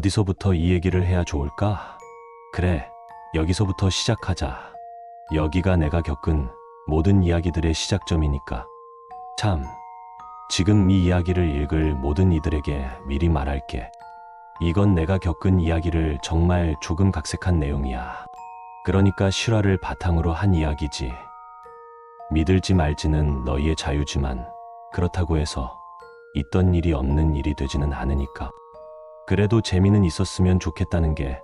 어디서부터 이 얘기를 해야 좋을까? 그래, 여기서부터 시작하자. 여기가 내가 겪은 모든 이야기들의 시작점이니까. 참, 지금 이 이야기를 읽을 모든 이들에게 미리 말할게. 이건 내가 겪은 이야기를 정말 조금 각색한 내용이야. 그러니까 실화를 바탕으로 한 이야기지. 믿을지 말지는 너희의 자유지만 그렇다고 해서 있던 일이 없는 일이 되지는 않으니까. 그래도 재미는 있었으면 좋겠다는 게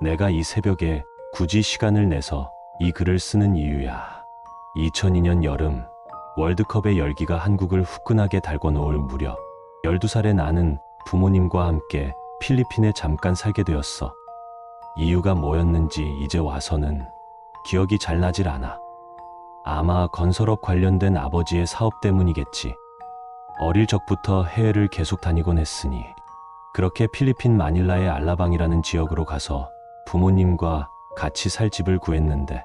내가 이 새벽에 굳이 시간을 내서 이 글을 쓰는 이유야. 2002년 여름 월드컵의 열기가 한국을 후끈하게 달궈 놓을 무렵 12살의 나는 부모님과 함께 필리핀에 잠깐 살게 되었어. 이유가 뭐였는지 이제 와서는 기억이 잘 나질 않아. 아마 건설업 관련된 아버지의 사업 때문이겠지. 어릴 적부터 해외를 계속 다니곤 했으니 그렇게 필리핀 마닐라의 알라방이라는 지역으로 가서 부모님과 같이 살 집을 구했는데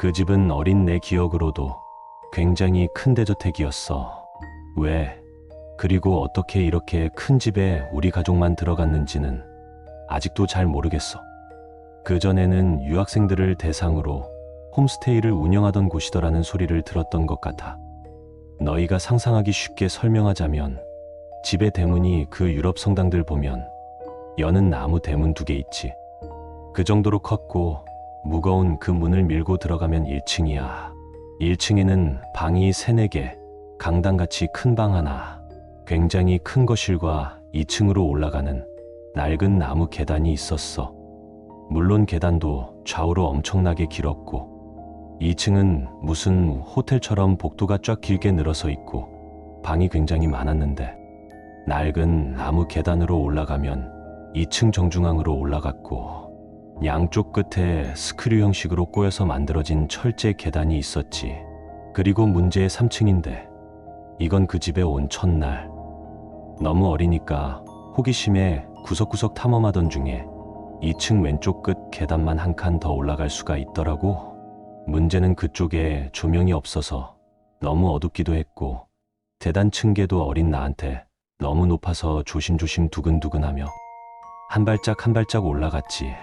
그 집은 어린 내 기억으로도 굉장히 큰 대저택이었어. 왜? 그리고 어떻게 이렇게 큰 집에 우리 가족만 들어갔는지는 아직도 잘 모르겠어. 그전에는 유학생들을 대상으로 홈스테이를 운영하던 곳이더라는 소리를 들었던 것 같아. 너희가 상상하기 쉽게 설명하자면 집의 대문이 그 유럽 성당들 보면 여는 나무 대문 두 개 있지. 그 정도로 컸고 무거운 그 문을 밀고 들어가면 1층이야. 1층에는 방이 세네 개, 강당같이 큰 방 하나, 굉장히 큰 거실과 2층으로 올라가는 낡은 나무 계단이 있었어. 물론 계단도 좌우로 엄청나게 길었고, 2층은 무슨 호텔처럼 복도가 쫙 길게 늘어서 있고, 방이 굉장히 많았는데, 낡은 나무 계단으로 올라가면 2층 정중앙으로 올라갔고, 양쪽 끝에 스크류 형식으로 꼬여서 만들어진 철제 계단이 있었지. 그리고 문제의 3층인데, 이건 그 집에 온 첫날. 너무 어리니까 호기심에 구석구석 탐험하던 중에 2층 왼쪽 끝 계단만 한 칸 더 올라갈 수가 있더라고. 문제는 그쪽에 조명이 없어서 너무 어둡기도 했고, 계단 층계도 어린 나한테 너무 높아서 조심조심 두근두근하며 한 발짝 한 발짝 올라갔지.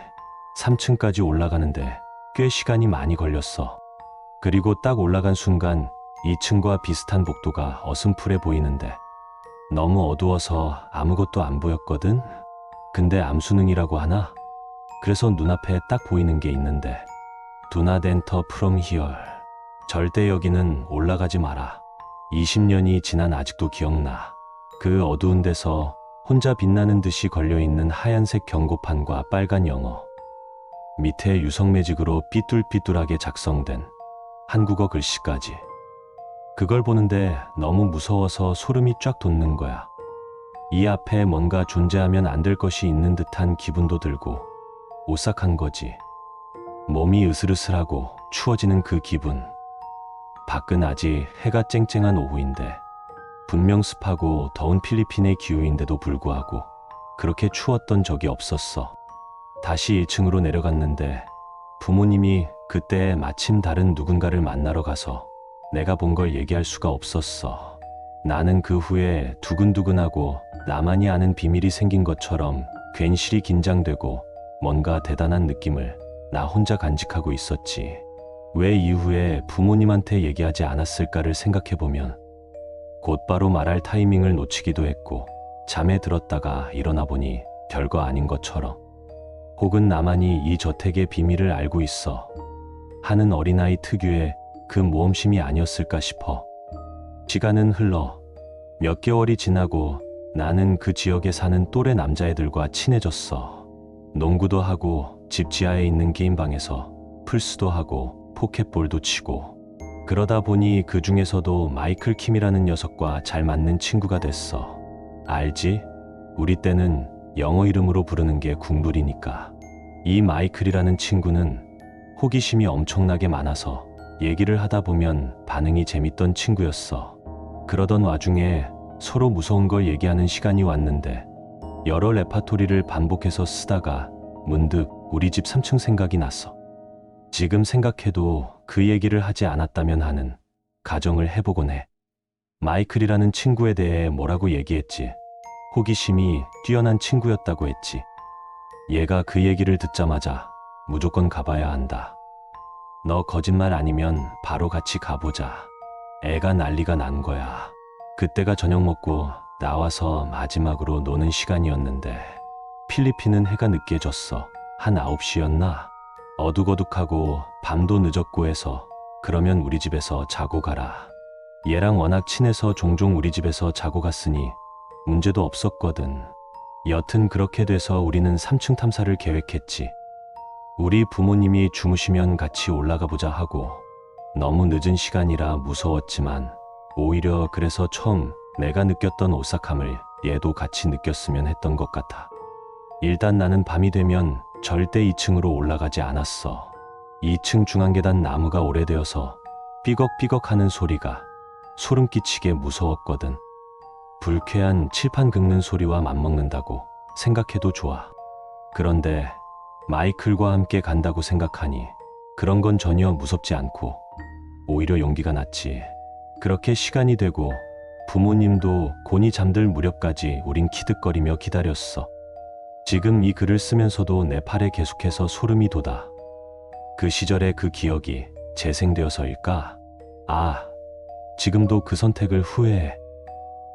3층까지 올라가는데 꽤 시간이 많이 걸렸어. 그리고 딱 올라간 순간 2층과 비슷한 복도가 어슴푸레 보이는데 너무 어두워서 아무것도 안 보였거든? 근데 암수능이라고 하나? 그래서 눈앞에 딱 보이는 게 있는데 not enter from here. 절대 여기는 올라가지 마라. 20년이 지난 아직도 기억나. 그 어두운 데서 혼자 빛나는 듯이 걸려있는 하얀색 경고판과 빨간 영어. 밑에 유성매직으로 삐뚤삐뚤하게 작성된 한국어 글씨까지. 그걸 보는데 너무 무서워서 소름이 쫙 돋는 거야. 이 앞에 뭔가 존재하면 안 될 것이 있는 듯한 기분도 들고 오싹한 거지. 몸이 으슬으슬하고 추워지는 그 기분. 밖은 아직 해가 쨍쨍한 오후인데 분명 습하고 더운 필리핀의 기후인데도 불구하고 그렇게 추웠던 적이 없었어. 다시 1층으로 내려갔는데 부모님이 그때 마침 다른 누군가를 만나러 가서 내가 본 걸 얘기할 수가 없었어. 나는 그 후에 두근두근하고 나만이 아는 비밀이 생긴 것처럼 괜시리 긴장되고 뭔가 대단한 느낌을 나 혼자 간직하고 있었지. 왜 이후에 부모님한테 얘기하지 않았을까를 생각해보면 곧바로 말할 타이밍을 놓치기도 했고 잠에 들었다가 일어나 보니 별거 아닌 것처럼 혹은 나만이 이 저택의 비밀을 알고 있어 하는 어린아이 특유의 그 모험심이 아니었을까 싶어. 시간은 흘러 몇 개월이 지나고 나는 그 지역에 사는 또래 남자애들과 친해졌어. 농구도 하고 집 지하에 있는 게임방에서 플스도 하고 포켓볼도 치고 그러다 보니 그 중에서도 마이클 킴이라는 녀석과 잘 맞는 친구가 됐어. 알지? 우리 때는 영어 이름으로 부르는 게 국룰이니까. 이 마이클이라는 친구는 호기심이 엄청나게 많아서 얘기를 하다 보면 반응이 재밌던 친구였어. 그러던 와중에 서로 무서운 걸 얘기하는 시간이 왔는데 여러 레파토리를 반복해서 쓰다가 문득 우리 집 3층 생각이 났어. 지금 생각해도 그 얘기를 하지 않았다면 하는 가정을 해보곤 해. 마이클이라는 친구에 대해 뭐라고 얘기했지. 호기심이 뛰어난 친구였다고 했지. 얘가 그 얘기를 듣자마자 무조건 가봐야 한다. 너 거짓말 아니면 바로 같이 가보자. 애가 난리가 난 거야. 그때가 저녁 먹고 나와서 마지막으로 노는 시간이었는데 필리핀은 해가 늦게 졌어. 한 9시였나? 어둑어둑하고 밤도 늦었고 해서 그러면 우리 집에서 자고 가라. 얘랑 워낙 친해서 종종 우리 집에서 자고 갔으니 문제도 없었거든. 여튼 그렇게 돼서 우리는 3층 탐사를 계획했지. 우리 부모님이 주무시면 같이 올라가 보자 하고 너무 늦은 시간이라 무서웠지만 오히려 그래서 처음 내가 느꼈던 오싹함을 얘도 같이 느꼈으면 했던 것 같아. 일단 나는 밤이 되면 절대 2층으로 올라가지 않았어. 2층 중앙계단 나무가 오래되어서 삐걱삐걱 하는 소리가 소름 끼치게 무서웠거든. 불쾌한 칠판 긁는 소리와 맞먹는다고 생각해도 좋아. 그런데 마이클과 함께 간다고 생각하니 그런 건 전혀 무섭지 않고 오히려 용기가 났지. 그렇게 시간이 되고 부모님도 곤히 잠들 무렵까지 우린 키득거리며 기다렸어. 지금 이 글을 쓰면서도 내 팔에 계속해서 소름이 돋아. 그 시절의 그 기억이 재생되어서일까? 아, 지금도 그 선택을 후회해.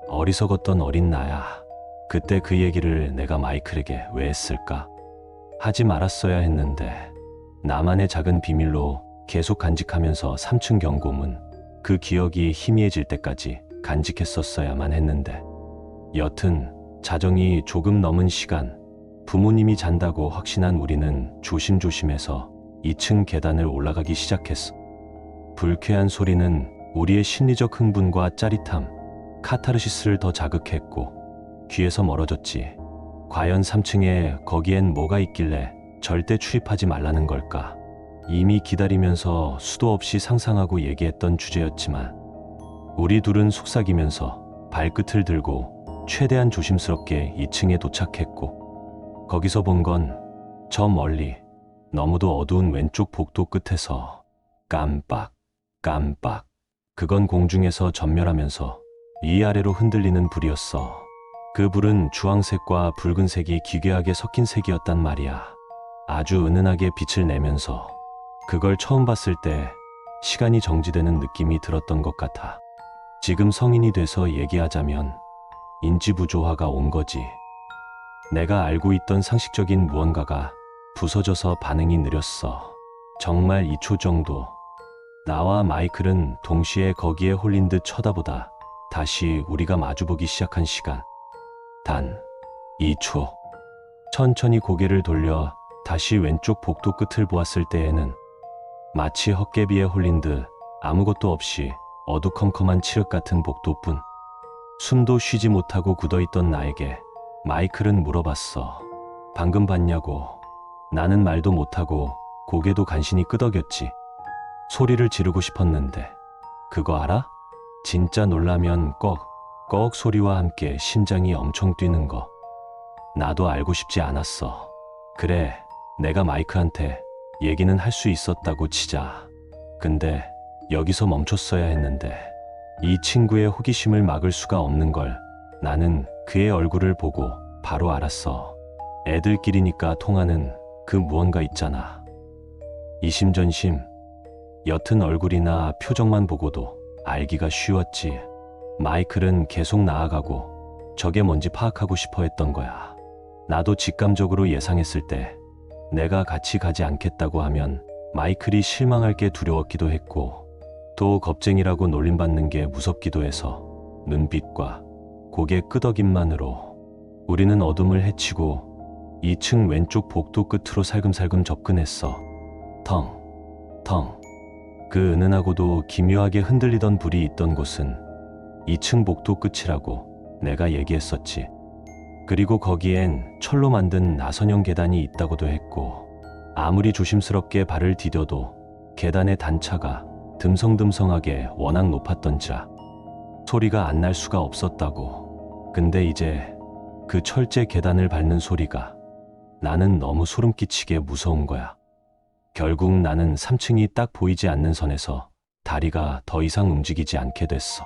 어리석었던 어린 나야. 그때 그 얘기를 내가 마이클에게 왜 했을까? 하지 말았어야 했는데 나만의 작은 비밀로 계속 간직하면서 3층 경고문 그 기억이 희미해질 때까지 간직했었어야만 했는데 여튼 자정이 조금 넘은 시간 부모님이 잔다고 확신한 우리는 조심조심해서 2층 계단을 올라가기 시작했어. 불쾌한 소리는 우리의 심리적 흥분과 짜릿함, 카타르시스를 더 자극했고 귀에서 멀어졌지. 과연 3층에 거기엔 뭐가 있길래 절대 출입하지 말라는 걸까? 이미 기다리면서 수도 없이 상상하고 얘기했던 주제였지만 우리 둘은 속삭이면서 발끝을 들고 최대한 조심스럽게 2층에 도착했고 거기서 본 건 저 멀리 너무도 어두운 왼쪽 복도 끝에서 깜빡 깜빡 그건 공중에서 전멸하면서 위아래로 흔들리는 불이었어. 그 불은 주황색과 붉은색이 기괴하게 섞인 색이었단 말이야. 아주 은은하게 빛을 내면서 그걸 처음 봤을 때 시간이 정지되는 느낌이 들었던 것 같아. 지금 성인이 돼서 얘기하자면 인지부조화가 온 거지. 내가 알고 있던 상식적인 무언가가 부서져서 반응이 느렸어. 정말 2초 정도. 나와 마이클은 동시에 거기에 홀린 듯 쳐다보다 다시 우리가 마주보기 시작한 시간. 단 2초. 천천히 고개를 돌려 다시 왼쪽 복도 끝을 보았을 때에는 마치 헛개비에 홀린 듯 아무것도 없이 어두컴컴한 칠흑 같은 복도뿐. 숨도 쉬지 못하고 굳어있던 나에게 마이클은 물어봤어. 방금 봤냐고. 나는 말도 못하고 고개도 간신히 끄덕였지. 소리를 지르고 싶었는데. 그거 알아? 진짜 놀라면 꺽, 꺽 소리와 함께 심장이 엄청 뛰는 거. 나도 알고 싶지 않았어. 그래, 내가 마이크한테 얘기는 할 수 있었다고 치자. 근데 여기서 멈췄어야 했는데 이 친구의 호기심을 막을 수가 없는 걸 나는 그의 얼굴을 보고 바로 알았어. 애들끼리니까 통하는 그 무언가 있잖아. 이심전심. 옅은 얼굴이나 표정만 보고도 알기가 쉬웠지. 마이클은 계속 나아가고 저게 뭔지 파악하고 싶어 했던 거야. 나도 직감적으로 예상했을 때 내가 같이 가지 않겠다고 하면 마이클이 실망할 게 두려웠기도 했고 또 겁쟁이라고 놀림받는 게 무섭기도 해서 눈빛과 고개 끄덕임만으로 우리는 어둠을 헤치고 2층 왼쪽 복도 끝으로 살금살금 접근했어. 텅, 텅. 그 은은하고도 기묘하게 흔들리던 불이 있던 곳은 2층 복도 끝이라고 내가 얘기했었지. 그리고 거기엔 철로 만든 나선형 계단이 있다고도 했고, 아무리 조심스럽게 발을 디뎌도 계단의 단차가 듬성듬성하게 워낙 높았던지라 소리가 안 날 수가 없었다고. 근데 이제 그 철제 계단을 밟는 소리가 나는 너무 소름 끼치게 무서운 거야. 결국 나는 3층이 딱 보이지 않는 선에서 다리가 더 이상 움직이지 않게 됐어.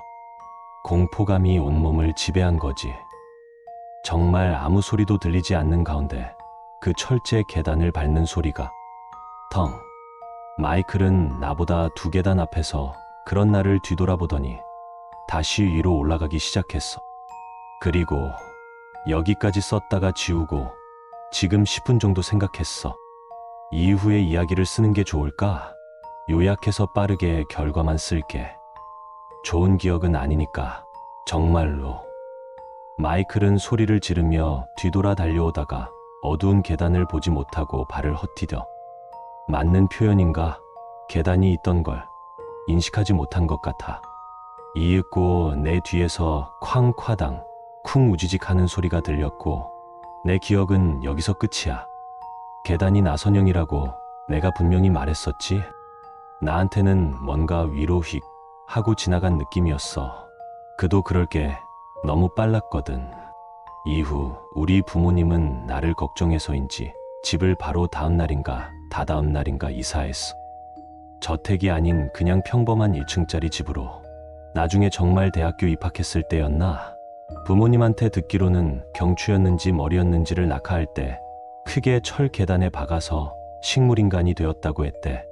공포감이 온몸을 지배한 거지. 정말 아무 소리도 들리지 않는 가운데 그 철제 계단을 밟는 소리가 텅. 마이클은 나보다 두 계단 앞에서 그런 나를 뒤돌아보더니 다시 위로 올라가기 시작했어. 그리고 여기까지 썼다가 지우고 지금 10분 정도 생각했어. 이후의 이야기를 쓰는 게 좋을까? 요약해서 빠르게 결과만 쓸게. 좋은 기억은 아니니까. 정말로. 마이클은 소리를 지르며 뒤돌아 달려오다가 어두운 계단을 보지 못하고 발을 헛디뎌. 맞는 표현인가? 계단이 있던 걸 인식하지 못한 것 같아. 이윽고 내 뒤에서 쾅夸당, 쿵 우지직 하는 소리가 들렸고, 내 기억은 여기서 끝이야. 계단이 나선형이라고 내가 분명히 말했었지? 나한테는 뭔가 위로 휙 하고 지나간 느낌이었어. 그도 그럴 게 너무 빨랐거든. 이후 우리 부모님은 나를 걱정해서인지 집을 바로 다음 날인가 다다음 날인가 이사했어. 저택이 아닌 그냥 평범한 1층짜리 집으로. 나중에 정말 대학교 입학했을 때였나? 부모님한테 듣기로는 경추였는지 머리였는지를 낙하할 때 크게 철 계단에 박아서 식물인간이 되었다고 했대.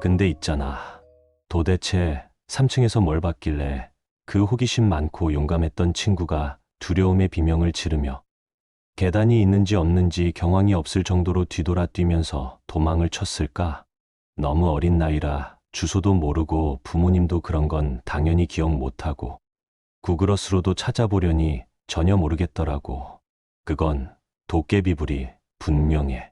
근데 있잖아. 도대체 3층에서 뭘 봤길래 그 호기심 많고 용감했던 친구가 두려움의 비명을 지르며 계단이 있는지 없는지 경황이 없을 정도로 뒤돌아 뛰면서 도망을 쳤을까? 너무 어린 나이라 주소도 모르고 부모님도 그런 건 당연히 기억 못하고 구글어스로도 찾아보려니 전혀 모르겠더라고. 그건 도깨비불이 분명해.